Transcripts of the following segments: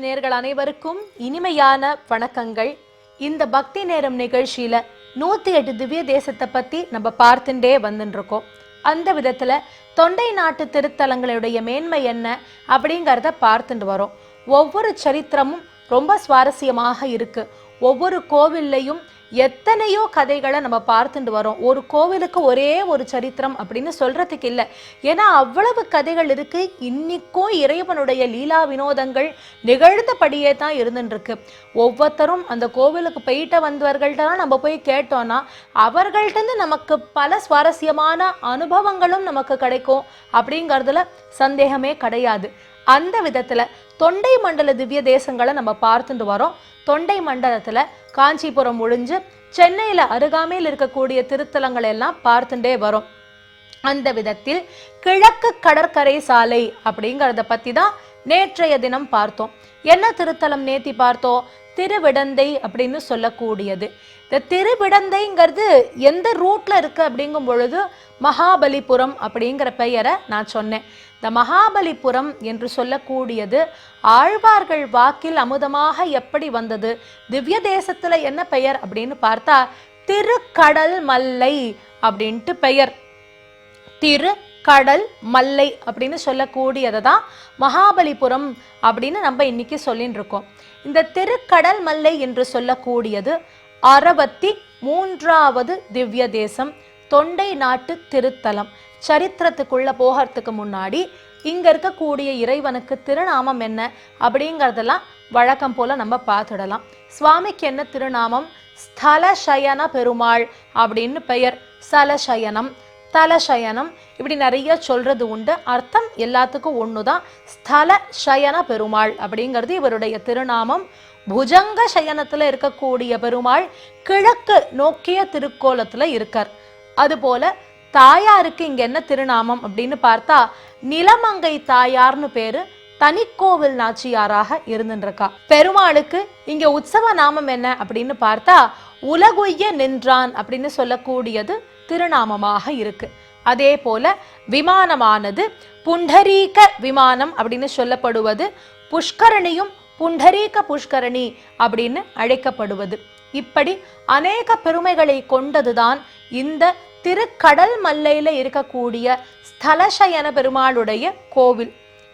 நேர்கள் அனைவருக்கும் இனிமையான வணக்கங்கள். இந்த பக்தி நேரம் நிகழ்ச்சியில நூத்தி எட்டு திவ்ய தேசத்தை பத்தி நம்ம பார்த்துட்டே வந்துட்டு இருக்கோம் அந்த விதத்துல தொண்டை நாட்டு திருத்தலங்களுடைய மேன்மை என்ன அப்படிங்கிறத பார்த்துட்டு வரோம். ஒவ்வொரு சரித்திரமும் ரொம்ப சுவாரஸ்யமாக இருக்கு. ஒவ்வொரு கோவில்லையும் எத்தனையோ கதைகளை நம்ம பார்த்துட்டு வரோம். ஒரு கோவிலுக்கு ஒரே ஒரு சரித்திரம் அப்படின்னு சொல்றதுக்கு இல்லை. ஏன்னா அவ்வளவு கதைகள் இருக்கு. இன்னிக்கும் இறைவனுடைய லீலா வினோதங்கள் நிகழ்ந்தபடியே தான் இருந்துருக்கு ஒவ்வொருத்தரும் அந்த கோவிலுக்கு போயிட்டு வந்தவர்கள்ட்ட தான் நம்ம போய் கேட்டோம்னா அவர்கள்ட்ட நமக்கு பல சுவாரஸ்யமான அனுபவங்களும் நமக்கு கிடைக்கும். அப்படிங்கிறதுல சந்தேகமே கிடையாது. அந்த விதத்துல தொண்டை மண்டல திவ்ய தேசங்களை நம்ம பார்த்துட்டு வரோம். தொண்டை மண்டலத்துல காஞ்சிபுரம் ஒழிஞ்சு சென்னையில அருகாமையில் இருக்கக்கூடிய திருத்தலங்கள் எல்லாம் பார்த்துட்டே வரோம். அந்த விதத்தில் கிழக்கு கடற்கரை சாலை அப்படிங்கிறத பற்றி தான் நேற்றைய தினம் பார்த்தோம். என்ன திருத்தலம் நேத்தி பார்த்தோம்? திருவிடந்தை அப்படின்னு சொல்லக்கூடியது. இந்த திருவிடந்தைங்கிறது எந்த ரூட்ல இருக்கு அப்படிங்கும் பொழுது மகாபலிபுரம் அப்படிங்கிற பெயரை நான் சொன்னேன். இந்த மகாபலிபுரம் என்று சொல்லக்கூடியது ஆழ்வார்கள் வாக்கில் அமுதமாக எப்படி வந்தது திவ்ய தேசத்துல என்ன பெயர் அப்படின்னு பார்த்தா திருக்கடல் மல்லை அப்படின்ட்டு பெயர். திரு கடல் மல்லை அப்படின்னு சொல்லக்கூடியதை தான் மகாபலிபுரம் அப்படின்னு நம்ம இன்னைக்கு சொல்லின்னு இருக்கோம் இந்த திருக்கடல் மல்லை என்று சொல்லக்கூடியது அறுபத்தி மூன்றாவது திவ்ய தேசம் தொண்டை நாட்டு திருத்தலம். சரித்திரத்துக்குள்ள போகிறதுக்கு முன்னாடி இங்க இருக்கக்கூடிய இறைவனுக்கு திருநாமம் என்ன அப்படிங்கறதெல்லாம் வழக்கம் போல நம்ம பார்த்துடலாம். சுவாமிக்கு என்ன திருநாமம்? ஸ்தல சயன பெருமாள் அப்படின்னு பெயர். ஸ்தலசயனம். தலசயனம் இப்படி நிறைய சொல்றது உண்டு. அர்த்தம் எல்லாத்துக்கும் ஒண்ணுதான். ஸ்தல சயன பெருமாள் அப்படிங்கிறது இவருடைய திருநாமம். புஜங்க சயனத்துல இருக்கக்கூடிய பெருமாள் கிழக்கு நோக்கிய திருக்கோலத்துல இருக்கார். அதுபோல தாயாருக்கு இங்க என்ன திருநாமம் அப்படின்னு பார்த்தா நிலமங்கை தாயார்னு பேரு தனிக்கோவில் நாச்சியாராக இருந்துருக்கா பெருமாளுக்கு இங்க உற்சவ நாமம் என்ன அப்படின்னு பார்த்தா உலகுய்ய நின்றான் அப்படின்னு சொல்லக்கூடியது திருநாமமாக இருக்கு. அதே போல விமானமானது புண்டரீக விமானம் அப்படின்னு சொல்லப்படுவது புஷ்கரணியும் புண்டரீக புஷ்கரணி அப்படின்னு அழைக்கப்படுவது. இப்படி அநேக பெருமைகளை கொண்டதுதான் இந்த திருக்கடல் மல்லையில இருக்கக்கூடிய ஸ்தலசயன பெருமாளுடைய கோவில்.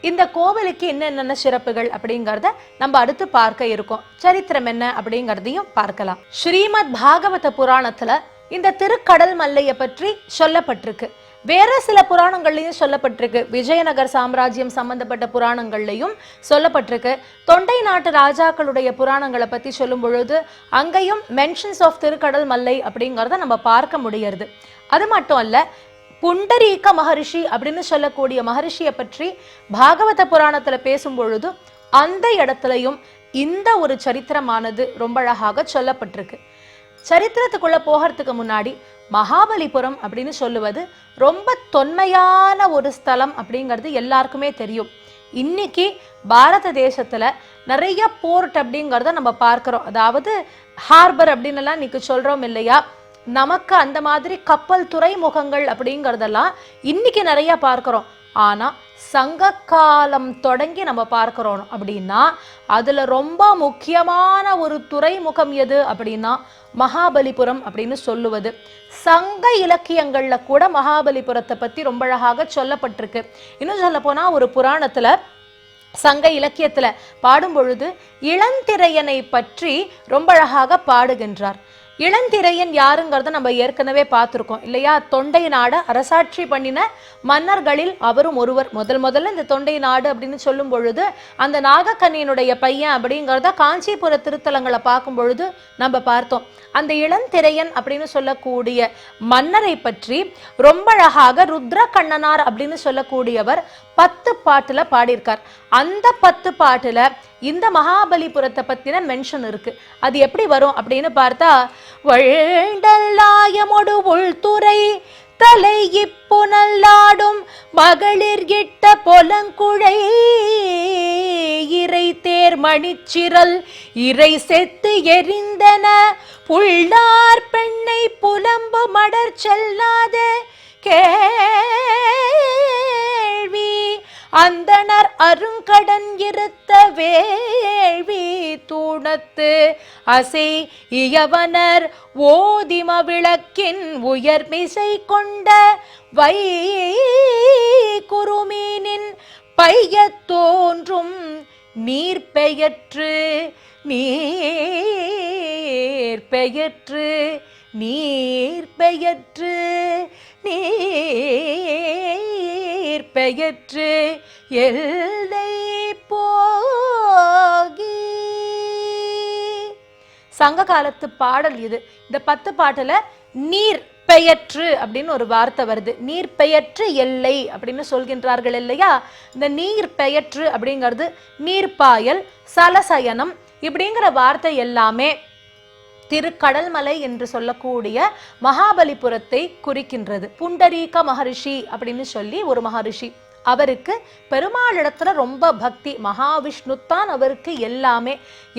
இந்த கோவிலுக்கு என்னென்ன சிறப்புகள் அப்படிங்கறத நம்ம அடுத்து பார்க்க இருக்கோம். சரித்திரம் என்ன அப்படிங்கறதையும் பார்க்கலாம். ஸ்ரீமத் பாகவத புராணத்துல இந்த திருக்கடல் மல்லையை பற்றி சொல்லப்பட்டிருக்கு. வேற சில புராணங்கள்லையும் சொல்லப்பட்டிருக்கு. விஜயநகர் சாம்ராஜ்யம் சம்பந்தப்பட்ட புராணங்கள்லையும் சொல்லப்பட்டிருக்கு. தொண்டை நாட்டு ராஜாக்களுடைய புராணங்களை பத்தி சொல்லும் பொழுது அங்கேயும் மென்ஷன்ஸ் ஆஃப் திருக்கடல் மல்லை அப்படிங்கிறத நம்ம பார்க்க முடியறது. அது மட்டும் அல்ல புண்டரீக மகரிஷி அப்படின்னு சொல்லக்கூடிய மகரிஷியை பற்றி பாகவத புராணத்துல பேசும் பொழுது அந்த இடத்துலையும் இந்த ஒரு சரித்திரமானது ரொம்ப அழகாக சொல்லப்பட்டிருக்கு. சரித்திரத்துக்குள்ள போகிறதுக்கு முன்னாடி மகாபலிபுரம் அப்படின்னு சொல்லுவது ரொம்ப தொன்மையான ஒரு ஸ்தலம் அப்படிங்கிறது எல்லாருக்குமே தெரியும். இன்னைக்கு பாரத தேசத்துல நிறைய போர்ட் அப்படிங்கிறத நம்ம பார்க்கிறோம். அதாவது ஹார்பர் அப்படின்னு எல்லாம் இன்னைக்கு சொல்றோம் இல்லையா? நமக்கு அந்த மாதிரி கப்பல் துறைமுகங்கள் அப்படிங்கிறதெல்லாம் இன்னைக்கு நிறைய பார்க்கிறோம். ஆனா சங்க காலம் தொடங்கி நம்ம பார்க்குறோம் அப்படின்னா அதில் ரொம்ப முக்கியமான ஒரு துறைமுகம் எது அப்படின்னா மகாபலிபுரம் அப்படின்னு சொல்லுவது. சங்க இலக்கியங்கள்ல கூட மகாபலிபுரத்தை பற்றி ரொம்ப அழகாக சொல்லப்பட்டிருக்கு. இன்னும் சொல்ல ஒரு புராணத்துல சங்க இலக்கியத்துல பாடும் பொழுது இளந்திரையனை பற்றி ரொம்ப அழகாக பாடுகின்றார். இளந்திரையன் யாருங்கிறத நம்ம ஏற்கனவே பார்த்துருக்கோம். இல்லையா? தொண்டை நாடு அரசாட்சி பண்ணின மன்னர்களில் அவரும் ஒருவர். முதல் முதல்ல இந்த தொண்டை நாடு அப்படின்னு சொல்லும் பொழுது அந்த நாகக்கண்ணியனுடைய பையன் அப்படிங்கிறத காஞ்சிபுர திருத்தலங்களை பார்க்கும் பொழுது நம்ம பார்த்தோம். அந்த இளந்திரையன் அப்படின்னு சொல்லக்கூடிய மன்னரை பற்றி ரொம்ப அழகாக ருத்ர கண்ணனார் அப்படின்னு சொல்லக்கூடியவர் பத்து பாட்டில் பாடியிருக்கார். அந்த பத்து பாட்டில் இந்த மகாபலிபுரத்தை பற்றின மென்ஷன் இருக்கு. அது எப்படி வரும் அப்படின்னு பார்த்தா வழ்டல்லாயமொடு உள்துறை தலை இப்புனல்லாடும் மகளிர் இட்ட பொலங்குழை. இறை தேர் மணிச்சிரல் இறை செத்து எரிந்தன. புள்ளார் பெண்ணை புலம்பு மடர் செல்லாத கே அந்தனர் அருங்கடன் இருத்த வேள்வி தூணத்து அசை இயவனர் ஓதிம விளக்கின் உயர்மிசை கொண்ட வை குருமீனின் பையத் தோன்றும் நீர் பெயற்று நீர் பெயற்று நீர் பெயற்று நீர் பெயற்று எல்லை போகி. சங்க காலத்து பாடல் இது. இந்த பத்து பாட்டில் நீர் பெயற்று அப்படின்னு ஒரு வார்த்தை வருது. நீர் பெயற்று எல்லை அப்படின்னு சொல்கின்றார்கள் இல்லையா? இந்த நீர் பெயற்று அப்படிங்கிறது நீர்ப்பாயல் சலசயனம் இப்படிங்கிற வார்த்தை எல்லாமே திருக்கடல்மலை என்று சொல்லக்கூடிய மகாபலிபுரத்தை குறிக்கின்றது. புண்டரீக மகரிஷி அப்படின்னு சொல்லி ஒரு மகரிஷி. அவருக்கு பெருமாளிடத்துல ரொம்ப பக்தி. மகாவிஷ்ணு தான் அவருக்கு எல்லாமே.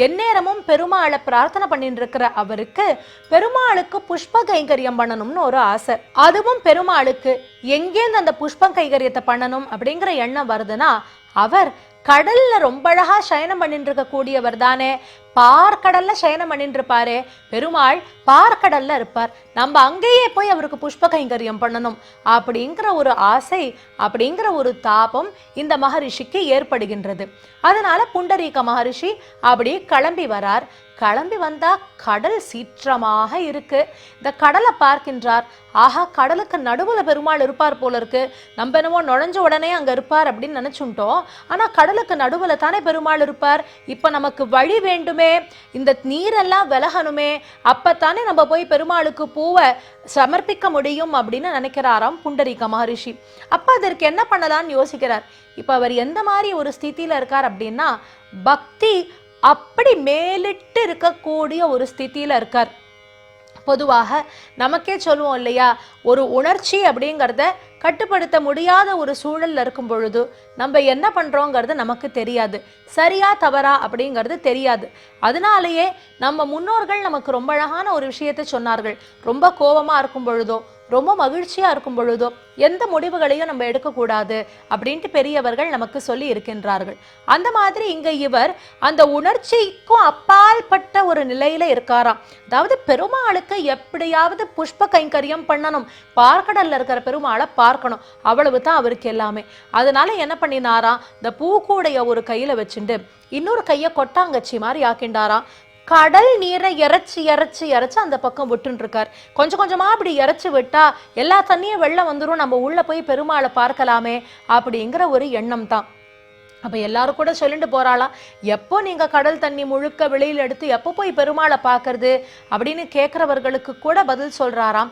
எந்நேரமும் பெருமாளை பிரார்த்தனை பண்ணிட்டு இருக்கிற அவருக்கு பெருமாளுக்கு புஷ்ப கைங்கரியம் பண்ணணும்னு ஒரு ஆசை. அதுவும் பெருமாளுக்கு எங்கேருந்து அந்த புஷ்ப கைங்கரியத்தை பண்ணணும் அப்படிங்கிற எண்ணம் வருதுன்னா அவர் கடல்ல ரொம்ப அழகா சயனம் பண்ணிட்டு இருக்கக்கூடியவர் தானே. பார்க்கடல்ல சயனம் பண்ணிட்டு இருப்பாரே பெருமாள் பார்க்கடல்ல இருப்பார். நம்ம அங்கேயே போய் அவருக்கு புஷ்ப கைங்கரியம் பண்ணணும். அப்படிங்கிற ஒரு ஆசை அப்படிங்கிற ஒரு தாபம் இந்த மகரிஷிக்கு ஏற்படுகின்றது. அதனால புண்டரீக மகரிஷி அப்படி கிளம்பி வரார். கிளம்பி வந்தா கடல் சீற்றமாக இருக்கு. இந்த கடலை பார்க்கின்றார். ஆஹா கடலுக்கு நடுவுல பெருமாள் இருப்பார் போல இருக்கு. நம்ம என்னவோ நுழைஞ்ச உடனே அங்க இருப்பார் அப்படின்னு நினைச்சுட்டோம். ஆனா கடலுக்கு நடுவுல தானே பெருமாள் இருப்பார். இப்ப நமக்கு வழி வேண்டுமே இந்த நீரெல்லாம் விலகணுமே அப்பத்தானே நம்ம போய் பெருமாளுக்கு பூவை சமர்ப்பிக்க முடியும் அப்படின்னு நினைக்கிறாராம் புண்டரீக மகரிஷி அப்ப அதற்கு என்ன பண்ணலாம்னு யோசிக்கிறார். இப்ப அவர் எந்த மாதிரி ஒரு ஸ்திதியில இருக்கார் அப்படின்னா பக்தி அப்படி மேலிட்டு இருக்கக்கூடிய ஒரு ஸ்திதியில இருக்கார். பொதுவாக நமக்கே சொல்லுவோம் இல்லையா ஒரு உணர்ச்சி அப்படிங்கிறத கட்டுப்படுத்த முடியாத ஒரு சூழல்ல இருக்கும் பொழுது நம்ம என்ன பண்ணுறோங்கிறது நமக்கு தெரியாது. சரியா தவறா அப்படிங்கிறது தெரியாது. அதனாலேயே நம்ம முன்னோர்கள் நமக்கு ரொம்ப அழகான ஒரு விஷயத்தை சொன்னார்கள். ரொம்ப கோபமாக இருக்கும் பொழுதோ ரொம்ப மகிழ்ச்சியா இருக்கும் பொழுதோ எந்த முடிவுகளையும் நம்ம எடுக்கக்கூடாது அப்படின்ட்டு பெரியவர்கள் நமக்கு சொல்லி இருக்கின்றார்கள். அந்த மாதிரி இங்க இவர் அந்த உணர்ச்சிக்கும் அப்பால்பட்ட ஒரு நிலையில இருக்காராம். அதாவது பெருமாளுக்கு எப்படியாவது புஷ்ப கைங்கரியம் பண்ணணும். பார்க்கடலில் இருக்கிற பெருமாளை பார்க்கணும். அவ்வளவு தான் அவருக்கு எல்லாமே. அதனால என்ன பண்ணினாராம்? இந்த பூக்கூடைய ஒரு கையில வச்சுட்டு இன்னொரு கையை கொட்டாங்கச்சி மாதிரி ஆக்கிண்டாராம் கடல் நீரை இறைச்சி இறைச்சி இறைச்சி அந்த பக்கம் விட்டுருக்கார் கொஞ்சம் கொஞ்சமாக அப்படி இறைச்சி விட்டா எல்லா தண்ணியும் வெள்ளம் வந்துடும் நம்ம உள்ளே போய் பெருமாளை பார்க்கலாமே அப்படிங்கிற ஒரு எண்ணம் தான். அப்போ எல்லாரும் கூட சொல்லிட்டு போகிறாளா எப்போ நீங்கள் கடல் தண்ணி முழுக்க வெளியில் எடுத்து எப்போ போய் பெருமாளை பார்க்கறது? அப்படின்னு கேட்குறவர்களுக்கு கூட பதில் சொல்கிறாராம்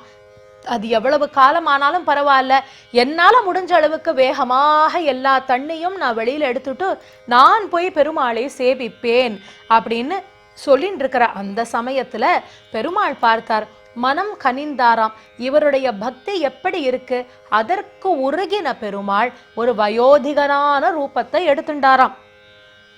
அது எவ்வளவு காலம் ஆனாலும் பரவாயில்ல. என்னால் முடிஞ்ச அளவுக்கு வேகமாக எல்லா தண்ணியும் நான் வெளியில் எடுத்துட்டு நான் போய் பெருமாளை சேவிப்பேன் அப்படின்னு சொல்லிட்டு இருக்கிற அந்த சமயத்துல பெருமாள் பார்த்தார் மனம் கனிந்தாராம். இவருடைய பக்தி எப்படி இருக்கு? அதற்கு உருகின பெருமாள் ஒரு வயோதிகனான ரூபத்தை எடுத்துண்டாராம்.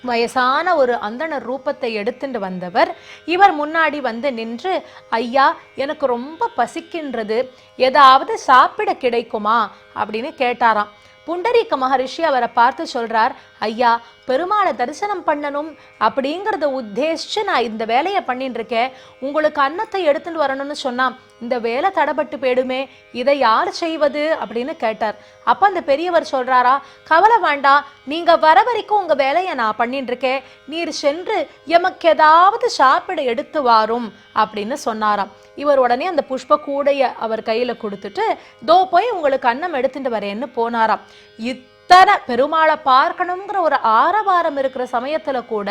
வயசான ஒரு அந்தனர் ரூபத்தை எடுத்துட்டு வந்தவர் இவர் முன்னாடி வந்து நின்று ஐயா எனக்கு ரொம்ப பசிக்கின்றது. ஏதாவது சாப்பிட கிடைக்குமா? அப்படின்னு கேட்டாராம். புண்டரீக மகரிஷி அவரை பார்த்து சொல்றார் ஐயா பெருமாளை தரிசனம் பண்ணணும் அப்படிங்கிறத உத்தேசிச்சு நான் இந்த வேலையை பண்ணிட்டு இருக்கேன் உங்களுக்கு அன்னத்தை எடுத்துட்டு வரணும்னு சொன்னா இந்த வேலை தடப்பட்டு போயிடுமே இதை யார் செய்வது? அப்படின்னு கேட்டார். அப்ப அந்த பெரியவர் சொல்றாரா கவலை வேண்டாம் நீங்க வர வரைக்கும் உங்க வேலையை நான் பண்ணிட்டு இருக்கேன் நீர் சென்று எமக்கு ஏதாவது சாப்பிட எடுத்து வாரும் அப்படின்னு சொன்னாராம். இவர் உடனே அந்த புஷ்ப கூடைய அவர் கையில கொடுத்துட்டு தோ போய் உங்களுக்கு அன்னம் எடுத்துட்டு வரேன்னு போனாராம். இத்தனை பெருமாளை பார்க்கணுங்கிற ஒரு ஆரவாரம் இருக்கிற சமயத்துல கூட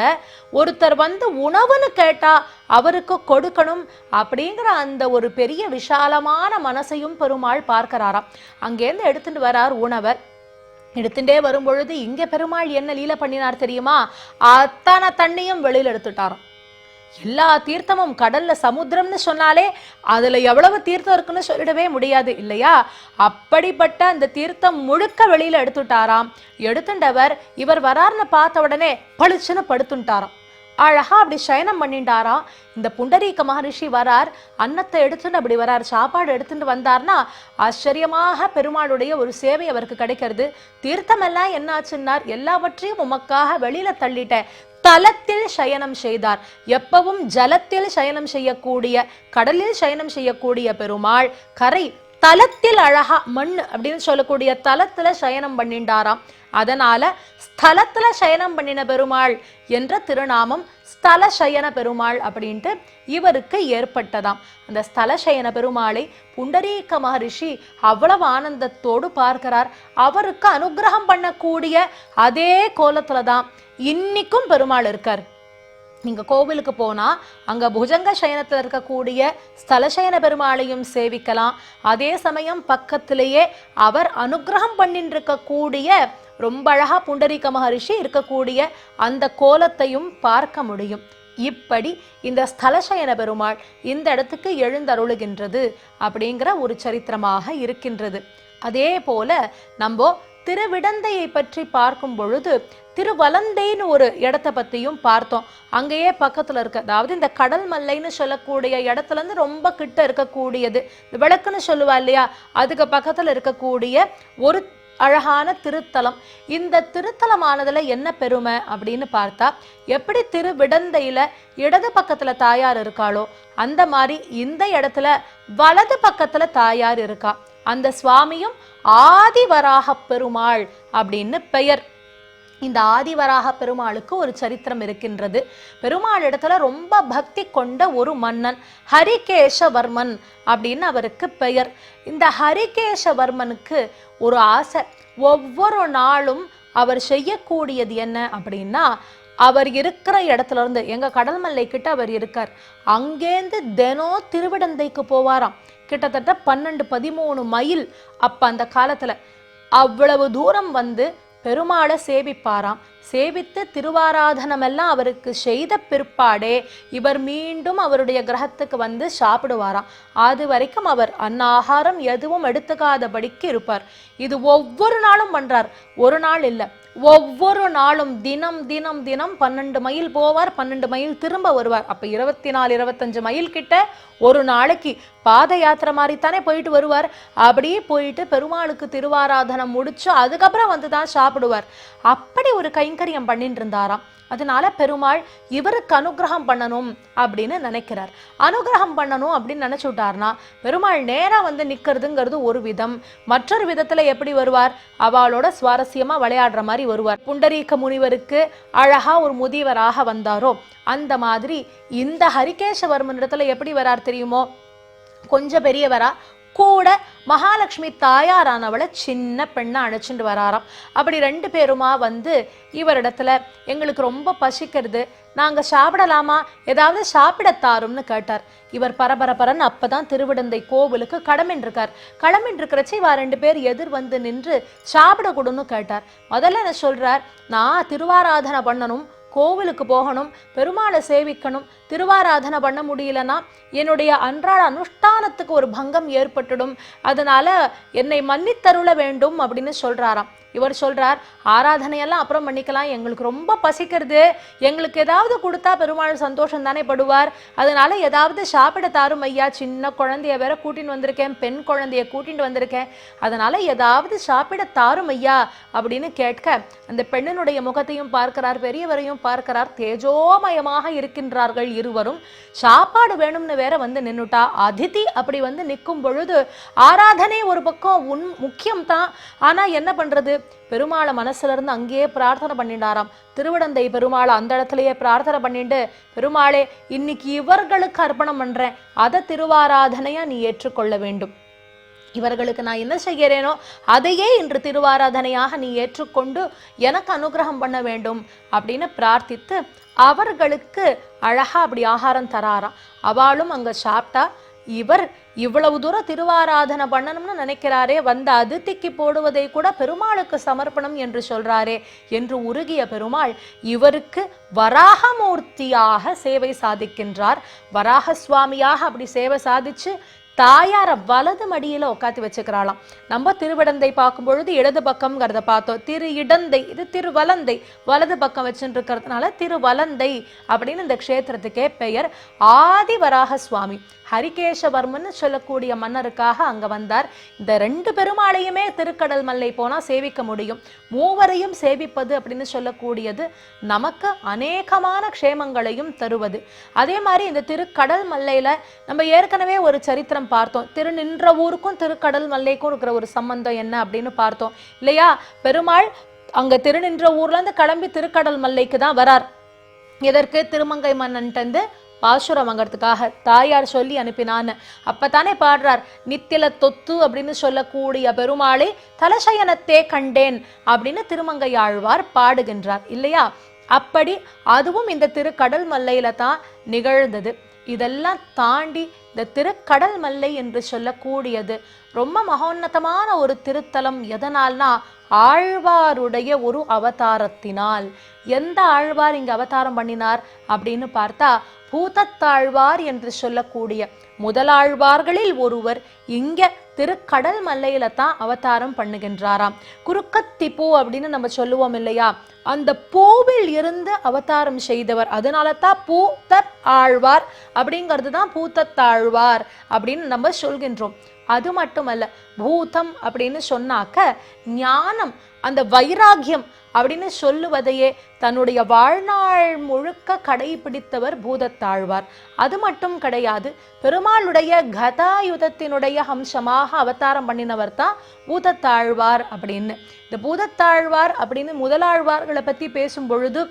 ஒருத்தர் வந்து உணவுன்னு கேட்டா அவருக்கு கொடுக்கணும் அப்படிங்கிற அந்த ஒரு பெரிய விஷாலமான மனசையும் பெருமாள் பார்க்கிறாராம். அங்கேருந்து எடுத்துட்டு வரார் உணவர் எடுத்துட்டே வரும் பொழுது இங்க பெருமாள் என்ன லீல பண்ணினார் தெரியுமா? அத்தனை தண்ணியும் வெளியில எடுத்துட்டாராம். எல்லா தீர்த்தமும் கடல்ல சமுத்திரம்னு சொன்னாலே அதுல எவ்வளவு தீர்த்தம் இருக்குன்னு சொல்லிடவே முடியாது இல்லையா? அப்படிப்பட்ட அந்த தீர்த்தம் முழுக்க வெளியில எடுத்துட்டாராம். எடுத்துண்டவர் இவர் வரார்னு பார்த்த உடனே பளிச்சுன்னு படுத்துட்டாராம். அழகா அப்படி சயனம் பண்ணிட்டாராம். இந்த புண்டரீக மகரிஷி வரார் அன்னத்தை எடுத்துட்டு அப்படி வரார் சாப்பாடு எடுத்துட்டு வந்தார்னா ஆச்சரியமாக பெருமாளுடைய ஒரு சேவை அவருக்கு கிடைக்கிறது. தீர்த்தமெல்லாம் என்னாச்சுன்னார்? எல்லாவற்றையும் உமக்காக வெளியில தள்ளிட்டேன். தலத்தில் சயனம் செய்தார். எப்பவும் ஜலத்தில் சயனம் செய்யக்கூடிய கடலில் சயனம் செய்யக்கூடிய பெருமாள் கரை தலத்தில் அழகா மண் அப்படின்னு சொல்லக்கூடிய தலத்துல சயனம் பண்ணிண்டாராம். அதனால ஸ்தலத்துல சயனம் பண்ணின பெருமாள் என்ற திருநாமம் ஸ்தல சயன பெருமாள் அப்படின்ட்டு இவருக்கு ஏற்பட்டதாம். அந்த ஸ்தல சயன பெருமாளை புண்டரீக மகரிஷி அவ்வளவு ஆனந்தத்தோடு பார்க்கிறார். அவருக்கு அனுகிரகம் பண்ணக்கூடிய அதே கோலத்துல தான் இன்னிக்கும் பெருமாள் இருக்கார். நீங்க கோவிலுக்கு போனா அங்க புஜங்க சயனத்துல இருக்கக்கூடிய ஸ்தலசயன பெருமாளையும் சேவிக்கலாம். அதே சமயம் பக்கத்திலேயே அவர் அனுகிரகம் பண்ணிட்டு இருக்கக்கூடிய ரொம்ப அழகா புண்டரீக மகரிஷி இருக்கக்கூடிய அந்த கோலத்தையும் பார்க்க முடியும். இப்படி இந்த ஸ்தலசயன பெருமாள் இந்த இடத்துக்கு எழுந்தருளுகின்றது அப்படிங்கிற ஒரு சரித்திரமாக இருக்கின்றது. அதே போல நம்ம திருவிடந்தையை பற்றி பார்க்கும் பொழுது திருவலந்தைன்னு ஒரு இடத்த பத்தியும் பார்த்தோம். அங்கேயே பக்கத்துல இருக்க அதாவது இந்த கடல் மல்லைன்னு சொல்லக்கூடிய இடத்துல இருந்து ரொம்ப கிட்ட இருக்கக்கூடியது. விளக்குன்னு சொல்லுவா இல்லையா? அதுக்கு பக்கத்துல இருக்கக்கூடிய ஒரு அழகான திருத்தலம். இந்த திருத்தலமானதுல என்ன பெருமை அப்படின்னு பார்த்தா எப்படி திருவிடந்தையில இடது பக்கத்துல தாயார் இருக்காளோ அந்த மாதிரி இந்த இடத்துல வலது பக்கத்துல தாயார் இருக்கா. அந்த சுவாமியும் ஆதிவராக பெருமாள் அப்படின்னு பெயர். இந்த ஆதிவராக பெருமாளுக்கு ஒரு சரித்திரம் இருக்கின்றது. பெருமாள் இடத்துல ரொம்ப பக்தி கொண்ட ஒரு மன்னன் ஹரிகேசவர்மன் அப்படின்னு அவருக்கு பெயர். இந்த ஹரிகேசவர்மனுக்கு ஒரு ஆசை ஒவ்வொரு நாளும் அவர் செய்யக்கூடியது என்ன அப்படின்னா அவர் இருக்கிற இடத்துல இருந்து எங்க கடல்மல்லை கிட்ட அவர் இருக்கார். அங்கேருந்து தினம் திருவிடந்தைக்கு போவாராம். கிட்டத்தட்ட பன்னெண்டு பதிமூணு மைல் அப்ப அந்த காலத்துல. அவ்வளவு தூரம் வந்து பெருமாளை சேவிப்பாராம். சேவித்து திருவாராதனம் எல்லாம் அவருக்கு செய்த பிற்பாடே இவர் மீண்டும் அவருடைய கிரகத்துக்கு வந்து சாப்பிடுவாராம். அது வரைக்கும் அவர் அன்னாகாரம் எதுவும் எடுத்துக்காதபடிக்கு இருப்பார். இது ஒவ்வொரு நாளும் பண்றார். ஒரு நாள் இல்லை. ஒவ்வொரு நாளும் தினம் தினம் தினம் பன்னெண்டு மைல் போவார் பன்னெண்டு மைல் திரும்ப வருவார். அப்போ இருபத்தி நாலு இருபத்தஞ்சு மைல் கிட்ட ஒரு நாளைக்கு பாத யாத்திரை மாதிரி தானே போயிட்டு வருவார். அப்படியே போயிட்டு பெருமாளுக்கு திருவாராதனம் முடிச்சு அதுக்கப்புறம் வந்து தான் சாப்பிடுவார். அப்படி ஒரு கைங்கரியம் பண்ணிட்டு இருந்தாராம். அதனால பெருமாள் இவருக்கு அனுகிரகம் பண்ணணும் அப்படின்னு நினைக்கிறார். அனுகிரகம் பண்ணணும் அப்படின்னு நினைச்சு விட்டார்னா பெருமாள் நேரா வந்து நிக்கிறதுங்கிறது ஒரு விதம். மற்றொரு விதத்துல எப்படி வருவார்? அவளோட சுவாரஸ்யமா விளையாடுற மாதிரி வருவார். புண்டரீக முனிவருக்கு அழகா ஒரு முதியவராக வந்தாரோ அந்த மாதிரி இந்த ஹரிகேஷவர்மன் இடத்துல எப்படி வரார் தெரியுமோ? கொஞ்சம் பெரியவரா கூட மகாலட்சுமி தாயாரானவளை சின்ன பெண்ணை அழைச்சிட்டு வராராம். அப்படி ரெண்டு பேருமா வந்து இவரிடத்துல எங்களுக்கு ரொம்ப பசிக்கிறது. நாங்கள் சாப்பிடலாமா? ஏதாவது சாப்பிடத்தாரும்னு கேட்டார். இவர் பரபரபரன் அப்போ தான் திருவிடந்தை கோவிலுக்கு கடமின் இருக்கார் கடமின் இவா ரெண்டு பேர் எதிர் வந்து நின்று சாப்பிட கொடுன்னு கேட்டார். முதல்ல என்ன சொல்றார்? நான் திருவாராதனை பண்ணணும் கோவிலுக்கு போகணும் பெருமாளை சேவிக்கணும் திருவாராதனை பண்ண முடியலன்னா என்னுடைய அன்றாட அனுஷ்டானத்துக்கு ஒரு பங்கம் ஏற்பட்டுடும். அதனால என்னை மன்னித்தருள வேண்டும் அப்படின்னு சொல்றாராம். இவர் சொல்றார் ஆராதனையெல்லாம் அப்புறம் பண்ணிக்கலாம். எங்களுக்கு ரொம்ப பசிக்கிறது. எங்களுக்கு ஏதாவது கொடுத்தா பெருமாள் சந்தோஷம் தானே படுவார். அதனால ஏதாவது சாப்பிட தாரும் ஐயா. சின்ன குழந்தைய வேற கூட்டின்னு வந்திருக்கேன். பெண் குழந்தைய கூட்டிட்டு வந்திருக்கேன். அதனால ஏதாவது சாப்பிட தாரும் ஐயா அப்படின்னு கேட்க அந்த பெண்ணினுடைய முகத்தையும் பார்க்கிறார் பெரியவரையும் பார்க்கிறார். தேஜோமயமாக இருக்கின்றார்கள் இருவரும் சாப்பாடு வேணும்னு வேற வந்து நின்னுட்டா? அதிதி அப்படி வந்து நிற்கும் பொழுது ஆராதனை ஒரு பக்கம் உன் முக்கியம் தான் ஆனா என்ன பண்ணுறது பெருமாளை மனசுல இருந்து அங்கேயே பிரார்த்தனை பண்ணிட்டாராம் திருவிடந்தை பெருமாளை அந்த இடத்துலயே பிரார்த்தனை பண்ணிட்டு பெருமாளே இன்னைக்கு இவர்களுக்கு அர்ப்பணம் பண்ணுறேன் அதை திருவாராதனையா நீ ஏற்றுக்கொள்ள வேண்டும். இவர்களுக்கு நான் என்ன செய்கிறேனோ அதையே இன்று திருவாராதனையாக நீ ஏற்றுக்கொண்டு எனக்கு அனுகிரகம் பண்ண வேண்டும். அப்படின்னு பிரார்த்தித்து அவர்களுக்கு அழகா அப்படி ஆகாரம் தராராம். அவளும் அங்க சாப்பிட்டா இவர் இவ்வளவு தூரம் திருவாராதனை பண்ணணும்னு நினைக்கிறாரே வந்த அதித்திக்கு போடுவதை கூட பெருமாளுக்கு சமர்ப்பணம் என்று சொல்றாரே என்று உருகிய பெருமாள் இவருக்கு வராகமூர்த்தியாக சேவை சாதிக்கின்றார். வராக சுவாமியாக அப்படி சேவை சாதிச்சு தாயார வலது மடியில உட்காத்தி வச்சுக்கிறாளாம். நம்ம திருவிடந்தை பார்க்கும் பொழுது இடது பக்கம்ங்கிறத பார்த்தோம். திரு இடந்தை இது திருவலந்தை. வலது பக்கம் வச்சுட்டு இருக்கிறதுனால திருவலந்தை அப்படின்னு இந்த க்ஷேத்திரத்துக்கே பெயர். ஆதிவராக சுவாமி. ஹரிகேஷவர்மன் சொல்லக்கூடிய மன்னருக்காக அங்க வந்தார். இந்த ரெண்டு பெருமாளையுமே திருக்கடல் மல்லை போனா சேவிக்க முடியும். மூவரையும் சேவிப்பது அப்படின்னு சொல்லக்கூடியது நமக்கு அநேகமான க்ஷேமங்களையும் தருவது. அதே மாதிரி இந்த திருக்கடல் மல்லையில நம்ம ஏற்கனவே ஒரு சரித்திரம் பார்த்தோம். திருநின்ற ஊருக்கும் திருக்கடல் மல்லைக்கும் இருக்கிற ஒரு சம்பந்தம் என்ன அப்படின்னு பார்த்தோம். இல்லையா? பெருமாள் அங்க திருநின்ற ஊர்ல இருந்து கிளம்பி திருக்கடல் மல்லைக்கு தான் வரார். எதற்கு திருமங்கை மன்னன்ட்டு பாசுரம் வாங்கறதுக்காக தாயார் சொல்லி அனுப்பினான்னு. அப்பதானே பாடுறார் நித்தில தொத்து அப்படின்னு சொல்லக்கூடிய பெருமாளை தலசயனத்தே கண்டேன் அப்படின்னு திருமங்கையாழ்வார் பாடுகின்றார் இல்லையா? அப்படி அதுவும் இந்த திருக்கடல் மல்லையில தான் நிகழ்ந்தது. இதெல்லாம் தாண்டி இந்த திருக்கடல் மல்லை என்று சொல்லக்கூடியது ரொம்ப மகோன்னதமான ஒரு திருத்தலம் எதனால்னா ஆழ்வாருடைய ஒரு அவதாரத்தினால். எந்த ஆழ்வார் இங்கே அவதாரம் பண்ணினார் அப்படின்னு பார்த்தா பூதத்தாழ்வார் என்று சொல்லக்கூடிய முதலாழ்வார்களில் ஒருவர் இங்க திருக்கடல் மல்லையில தான் அவதாரம் பண்ணுகின்றாராம். குறுக்கத்தி பூ அப்படின்னு நம்ம சொல்லுவோம் இல்லையா? அந்த பூவில் இருந்து அவதாரம் செய்தவர். அதனால தான் பூத்தத் ஆழ்வார் அப்படிங்கிறது தான் பூத்தத்தாழ்வார் அப்படின்னு நம்ம சொல்கின்றோம். அது மட்டுமல்ல பூதம் அப்படின்னு சொன்னாக்க ஞானம் அந்த வைராகியம் அப்படின்னு சொல்லுவதையே தன்னுடைய வாழ்நாள் முழுக்க கடைபிடித்தவர் பூதத்தாழ்வார். அது மட்டும் கிடையாது பெருமாளுடைய கதாயுதத்தினுடைய அம்சமாக அவதாரம் பண்ணினவர் தான் பூதத்தாழ்வார் அப்படின்னு. இந்த பூதத்தாழ்வார் அப்படின்னு முதலாழ்வார்களை பத்தி பேசும் பொழுது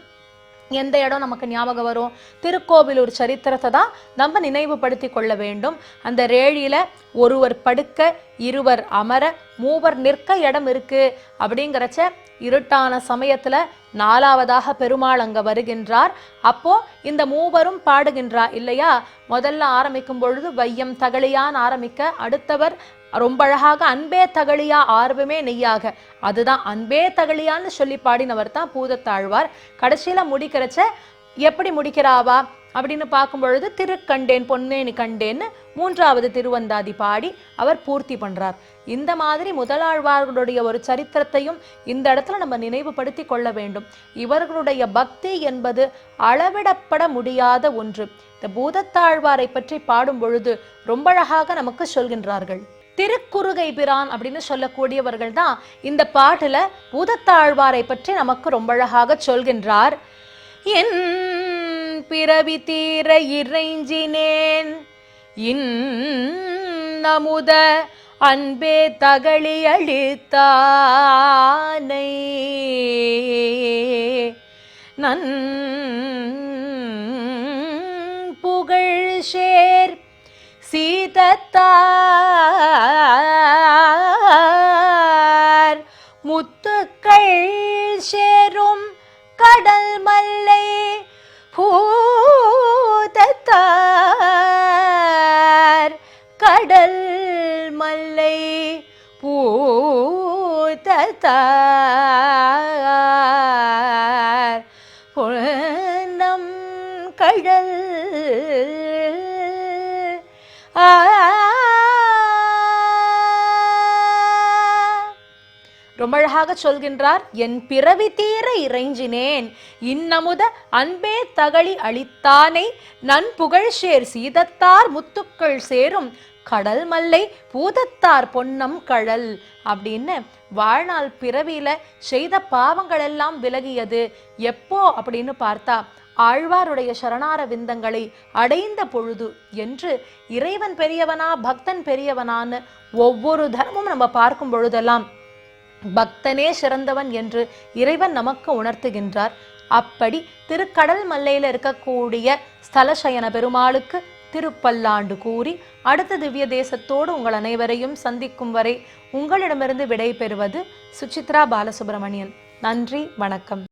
எந்த இடம் நமக்கு ஞாபகம் வரும்? திருக்கோவிலூர் சரித்திரத்தை தான் நம்ம நினைவுபடுத்தி கொள்ள வேண்டும். அந்த ரேழியில் ஒருவர் படுக்க இருவர் அமர மூவர் நிற்க இடம் இருக்கு. அப்படிங்கிறச்ச இருட்டான சமயத்தில் நாலாவதாக பெருமாள் அங்கே வருகின்றார். அப்போ இந்த மூவரும் பாடுகின்றார் இல்லையா? முதல்ல ஆரம்பிக்கும் பொழுது வையம் தகழியான் ஆரம்பிக்க அடுத்தவர் ரொம்ப அழகாக அன்பே தகழியா ஆர்வமே நெய்யாக. அதுதான் அன்பே தகழியான்னு சொல்லி பாடினவர் தான் பூதத்தாழ்வார். கடைசியில முடிக்கிறச்ச எப்படி முடிக்கிறாவா? அப்படின்னு பார்க்கும் பொழுது திருக்கண்டேன் பொன்னேனி கண்டேன்னு மூன்றாவது திருவந்தாதி பாடி அவர் பூர்த்தி பண்றார். இந்த மாதிரி முதலாழ்வார்களுடைய ஒரு சரித்திரத்தையும் இந்த இடத்துல நம்ம நினைவுபடுத்தி கொள்ள வேண்டும். இவர்களுடைய பக்தி என்பது அளவிடப்பட முடியாத ஒன்று. இந்த பூதத்தாழ்வாரை பற்றி பாடும் பொழுது ரொம்ப அழகாக நமக்கு சொல்கின்றார்கள். திருக்குறுகை பிரான் அப்படின்னு சொல்லக்கூடியவர்கள் தான் இந்த பாட்டில் உதத்தாழ்வாரை பற்றி நமக்கு ரொம்ப அழகாக சொல்கின்றார். என் பிறவி தீர இறைஞ்சினேன் இன்னமுத அன்பே தகழி அழித்தானை நன் புகழ் ஷேர் சீதத்தார். முத்துக்கள் சேரும் கடல் மல்லை பூதத்தார். கடல் மல்லை பூதத்தார். சொல்கின்றார் என் பிறவி தீர இறைஞ்சினேன். இன்னமுத அன்பே தகழி அளித்தானை. நன் சேர் சீதத்தார் முத்துக்கள் சேரும். கடல் மல்லை பூதத்தார் பொன்னம் கழல். அப்படின்னு வாழ்நாள் பிறவியில செய்த பாவங்கள் எல்லாம் விலகியது. எப்போ அப்படின்னு பார்த்தா ஆழ்வாருடைய சரணார விந்தங்களை அடைந்த பொழுது என்று இறைவன் பெரியவனா பக்தன் பெரியவனான்னு ஒவ்வொரு தர்மமும் நம்ம பார்க்கும் பொழுதெல்லாம் பக்தனே சிறந்தவன் என்று இறைவன் நமக்கு உணர்த்துகின்றார். அப்படி திருக்கடல் மல்லையில இருக்கக்கூடிய ஸ்தலசயன பெருமாளுக்கு திருப்பல்லாண்டு கூறி அடுத்த திவ்ய தேசத்தோடு உங்கள் அனைவரையும் சந்திக்கும் வரை உங்களிடமிருந்து விடை பெறுவது சுசித்ரா பாலசுப்ரமணியன். நன்றி வணக்கம்.